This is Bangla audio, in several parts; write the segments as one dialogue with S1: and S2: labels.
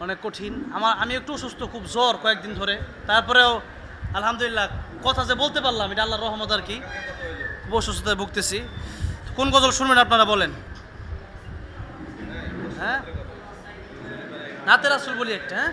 S1: অনেক কঠিন। আমার আমি একটু অসুস্থ, খুব জ্বর কয়েকদিন ধরে। তারপরেও, আলহামদুলিল্লাহ, কথা যে বলতে পারলাম, এটা আল্লাহ রহমত আর কি। খুব অসুস্থতায় ভুগতেছি। কোন গজল শুনবেন আপনারা বলেন? হ্যাঁ? নাতের আসল বলি একটা হ্যাঁ?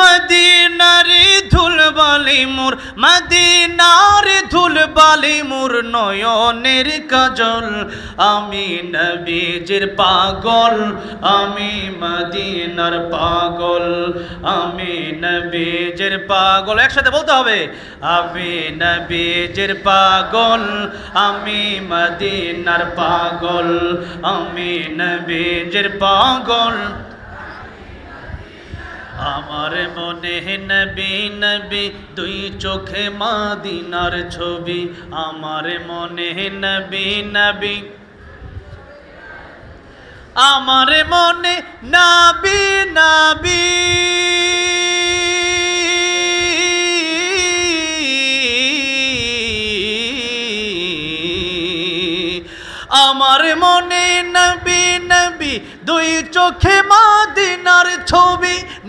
S1: মদিনারি ধুল বালি মোর, মদিনার ধুল বালি মোর নয়নের কাজল। আমি নবীজির পাগল, আমি মদিনার পাগল, আমি নবীজির পাগল। একসাথে বলতে হবে, আমি নবীজির পাগল, আমি মদিনার পাগল, আমি নবীজির পাগল। আমার মনে নবী নবী, দুই চোখে মাদিনার ছবি। আমার মনে নবী নবী। আমার মনে নাবি নাবি। আমার মনে নবী নবী, দুই চোখে মাদিনার ছবি।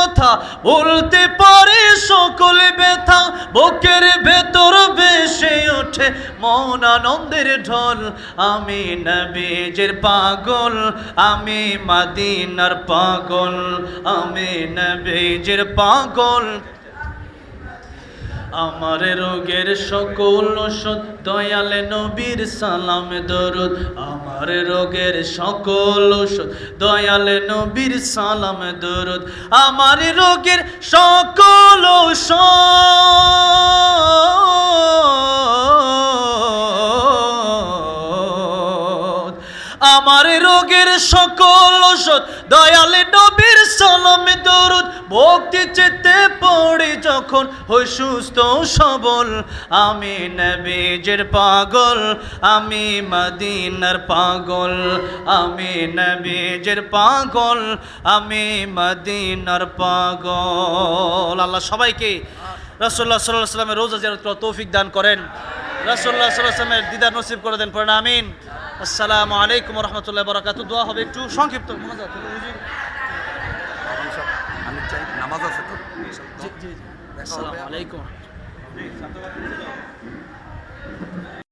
S1: কথা বলতে পারে সকল ব্যথা। বুকের ভেতর বেসে ওঠে মন আনন্দের ঢল। আমি নবীজের পাগল, আমি মাদিনার পাগল, আমি নবীজের পাগল। আমার রোগের সকল ওষুধ, দয়ালে নবীর সালাম, দরুদ। আমার রোগের সকল ওষুধ, দয়ালে নবীর সালাম, দরুদ। আমার রোগের সকল আমার রোগের সকল ওষুধ, দয়ালে নবীর সালামে দরুদ, ভক্তি চেতে পড়ে যখন হই সুস্থ সবল। আমি নবীজের পাগল, আমি মদিনার পাগল, আমি নবীজের পাগল, আমি মদিনার পাগল। আল্লাহ সবাইকে রসল্লাহ সাল্লাহ সাল্লামের রোজা জিয়ারত করার তৌফিক দান করেন। রসল্লাহ সাল্লাহ সাল্লামের দিদার নসিব করে দেন, পড়েন, আমিন। আসসালামু আলাইকুম রহমতুল্লাহ বরাকাত দোয়া হবে একটু সংক্ষিপ্ত। মোনাজাত জি জি আসসালামু আলাইকুম।